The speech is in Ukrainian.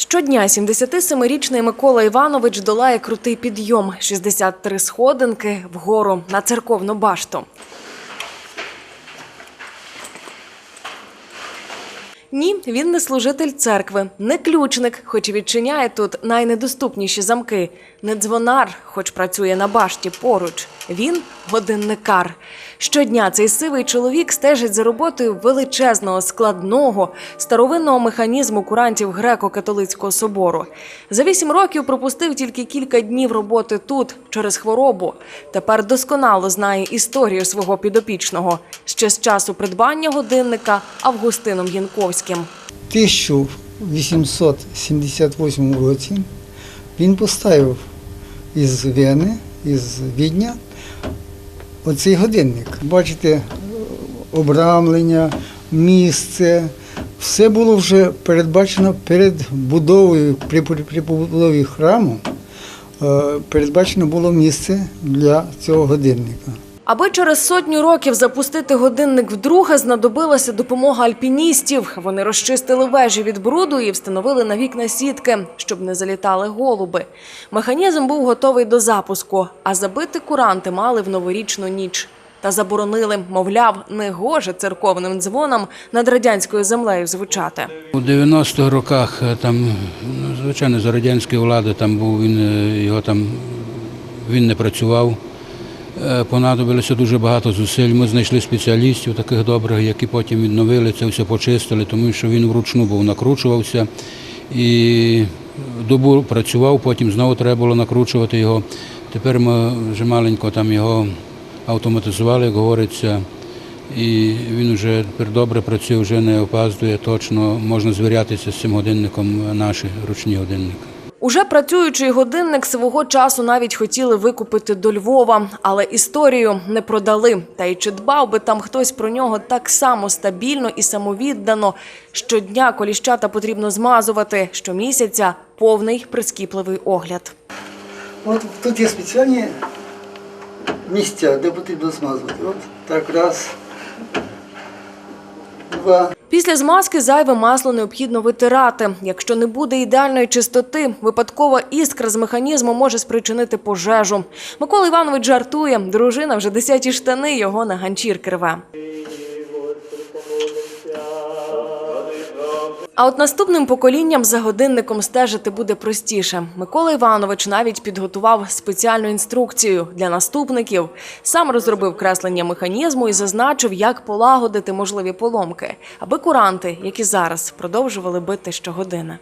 Щодня 77-річний Микола Іванович долає крутий підйом, 63 сходинки вгору на церковну башту. Ні, він не служитель церкви, не ключник, хоч і відчиняє тут найнедоступніші замки, не дзвонар, хоч працює на башті поруч. Він годинникар. Щодня цей сивий чоловік стежить за роботою величезного, складного, старовинного механізму курантів греко-католицького собору. За вісім років пропустив тільки кілька днів роботи тут через хворобу. Тепер досконало знає історію свого підопічного ще з часу придбання годинника Августином Янковським. 1878 році він поставив із Вени, із Відня оцей годинник. Бачите, обрамлення, місце. Все було вже передбачено перед будовою, при, при, при побудові храму, передбачено було місце для цього годинника. Аби через сотню років запустити годинник вдруге, знадобилася допомога альпіністів. Вони розчистили вежі від бруду і встановили на вікна сітки, щоб не залітали голуби. Механізм був готовий до запуску, а забити куранти мали в новорічну ніч. Та заборонили, мовляв, не гоже церковним дзвонам над радянською землею звучати. У 90-х роках е, там, ну, звичайно, за радянської влади там був він е, його там він не працював. Е, Понадобилося дуже багато зусиль. Ми знайшли спеціалістів таких добрих, які потім відновили це все почистили, тому що він вручну був накручувався і добу працював, потім знову треба було накручувати його. Тепер ми вже маленько там його автоматизували, як говориться. І він вже тепер добре працює, вже не опаздує точно. Можна звірятися з цим годинником, наші ручні годинники. Уже працюючий годинник свого часу навіть хотіли викупити до Львова, але історію не продали. Та й чи дбав би там хтось про нього так само стабільно і самовіддано. Щодня коліщата потрібно змазувати, щомісяця повний прискіпливий огляд. От тут є спеціальні місця, де потрібно змазувати. От так раз, два. Після змазки зайве масло необхідно витирати. Якщо не буде ідеальної чистоти, випадкова іскра з механізму може спричинити пожежу. Микола Іванович жартує, дружина вже десяті штани його на ганчірки рве. А от наступним поколінням за годинником стежити буде простіше. Микола Іванович навіть підготував спеціальну інструкцію для наступників. Сам розробив креслення механізму і зазначив, як полагодити можливі поломки, аби куранти, які зараз, продовжували бити щогодини.